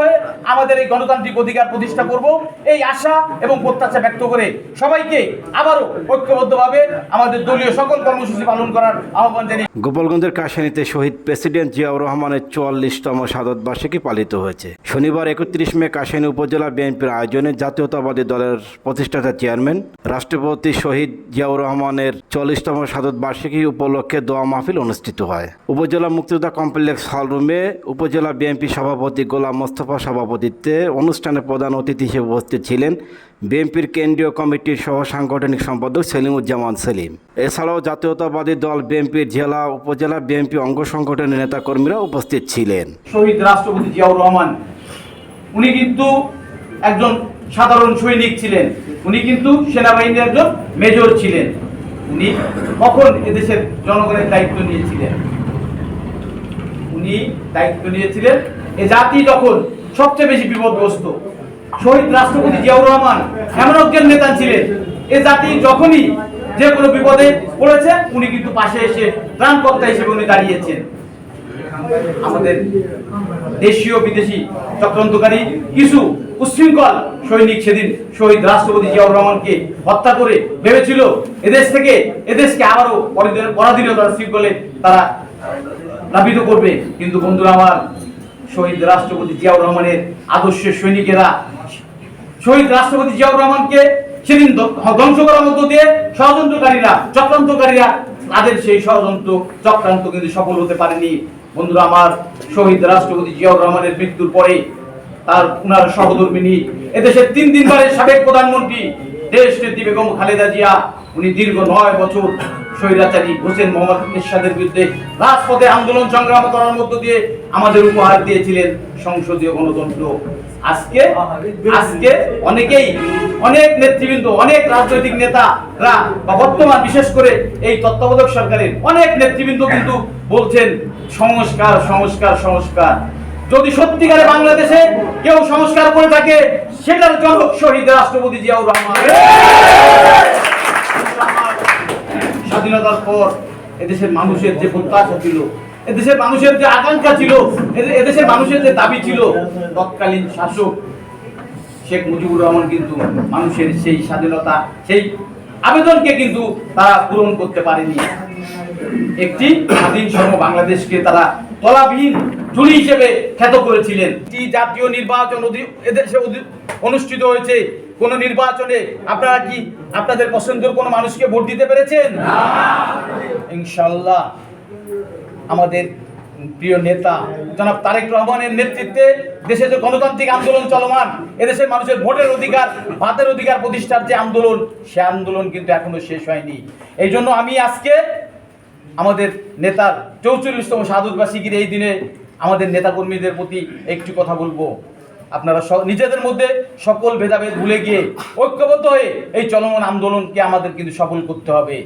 হয়ে আমাদের এই গণতান্ত্রিক অধিকার প্রতিষ্ঠা করব। এই আশা এবং প্রত্যাশা ব্যক্ত করে সবাইকে আবারও ঐক্যবদ্ধভাবে আমাদের দলীয় সকল কর্মসূচি পালন করার আহ্বান জানিয়ে গোপালগঞ্জের কাশানীতে শহীদ প্রেসিডেন্ট জিয়াউর রহমানের চুয়াল্লিশতম সাদত বার্ষিকী পালিত হয়েছে। শনিবার একত্রিশ মে কাশানী উপজেলা বিএনপির আয়োজনে জাতীয়তাবাদী দলের প্রতিষ্ঠাতা চেয়ারম্যান, রাষ্ট্রপতি শহীদ জিয়াউর রহমানের চল্লিশতম শাহাদত বার্ষিকী উপলক্ষে দোয়া মাহফিল অনুষ্ঠিত হয়। উপজেলা মুক্তিযোদ্ধা কমপ্লেক্স হলরুমে উপজেলা বিএনপি সভাপতি গোলাম মোস্তফা সভাপতিত্বে অনুষ্ঠানে প্রধান অতিথি হিসেবে উপস্থিত ছিলেন বিএনপির কেন্দ্রীয় কমিটির সহ সাংগঠনিক সম্পাদক সেলিমুজ্জামান সেলিম। এছাড়াও জাতীয়তাবাদী দল বিএনপির জেলা, উপজেলা বিএনপি অঙ্গ সংগঠনের নেতাকর্মীরা উপস্থিত ছিলেন। শহীদ রাষ্ট্রপতি জিয়াউর রহমান উনি কিন্তু একজন সাধারণ সৈনিক ছিলেন। উনি কিন্তু সেনাবাহিনীর একজন মেজর ছিলেন। উনি কখন এদেশের জনগণের দায়িত্ব নিয়েছিলেন? উনি দায়িত্ব নিয়েছিলেন এ জাতি যখন সবচেয়ে বেশি বিপদগ্রস্ত, শহীদ রাষ্ট্রপতি জিয়াউর রহমান এমন একজন নেতা ছিলেন, এ জাতি যখনই যে কোনো বিপদে পড়েছে, উনি কিন্তু পাশে এসে ত্রাণকর্তা হিসেবে উনি দাঁড়িয়েছেন। আমাদের দেশীয় বিদেশি চক্রান্তকারী কিছু উচ্ছৃঙ্খল সৈনিক সেদিন শহীদ রাষ্ট্রপতি জিয়াউর রহমানকে হত্যা করে ভেবেছিল। এদেশ থেকে এদেশকে আবারও পরাধীন- পরাধীনতার শৃঙ্খলে তারা নাপিত করবে। কিন্তু বন্ধুরা, আমার শহীদ রাষ্ট্রপতি জিয়াউর রহমানের আদর্শের সৈনিকেরা শহীদ রাষ্ট্রপতি জিয়াউর রহমানকে সেদিন ধ্বংস করার মধ্য দিয়ে ষড়যন্ত্রকারীরা, চক্রান্তকারীরা তাদের সেই ষড়যন্ত্র চক্রান্ত কিন্তু সফল হতে পারেনি। বন্ধুরা, আমার শহীদ রাষ্ট্রপতি জিয়াউর রহমানের মৃত্যুর পরে তার উনার সহধর্মিনী, এদেশের তিন দিন দিনবারের সাবেক প্রধানমন্ত্রী দেশ নেত্রী বেগম খালেদা জিয়া, উনি দীর্ঘ নয় বছর স্বৈরাচারী হোসেন মোহাম্মদ বিরুদ্ধে রাজপথে আন্দোলন সংগ্রাম করার মধ্য দিয়ে আমাদের উপহার দিয়েছিলেন সংসদীয় গণতন্ত্র। আজকে আজকে অনেকেই, অনেক নেতৃবৃন্দ, অনেক রাজনৈতিক নেতারা বা বর্তমান বিশেষ করে এই তত্ত্বাবধায়ক সরকারের অনেক নেতৃবৃন্দ কিন্তু বলছেন, সংস্কার সংস্কার সংস্কার। যদি সত্যিকারে বাংলাদেশে কেউ সংস্কার করে থাকে, সেটার জনক শহীদ রাষ্ট্রপতি জিয়াউর রহমান। স্বাধীনতার পর এদেশের মানুষের যে প্রত্যাশা ছিল, এদেশের মানুষের যে আকাঙ্ক্ষা ছিল এদেশের মানুষের যে দাবি ছিল, তৎকালীন শাসক শেখ মুজিবুর রহমান কিন্তু মানুষের সেই স্বাধীনতা, সেই আবেদনকে কিন্তু তারা পূরণ করতে পারেনি। একটি স্বাধীন সম বাংলাদেশকে তারা তলাবিহীন জুড়ি হিসেবে খ্যাত করেছিলেন। জাতীয় নির্বাচন এদেশে অনুষ্ঠিত হয়েছে কোন নির্বাচনে আপনারা কি আপনাদের পছন্দের কোন মানুষকে ভোট দিতে পেরেছেন? ইনশাল্লাহ আমাদের প্রিয় নেতা জনাব তারেক রহমানের নেতৃত্বে দেশে যে গণতান্ত্রিক আন্দোলন চলমান, এদেশের মানুষের ভোটের অধিকার, ভাতের অধিকার প্রতিষ্ঠার যে আন্দোলন, সে আন্দোলন কিন্তু এখনও শেষ হয়নি। এই জন্য আমি আজকে আমাদের নেতার চৌচল্লিশতম শাহাদুতবাসীগির এই দিনে আমাদের নেতাকর্মীদের প্রতি একটি কথা বলব। আপনারা নিজেদের মধ্যে সকল ভেদাভেদ ভুলে গিয়ে ঐক্যবদ্ধ হয়ে এই চলমান আন্দোলনকে আমাদের কিন্তু সফল করতে হবে।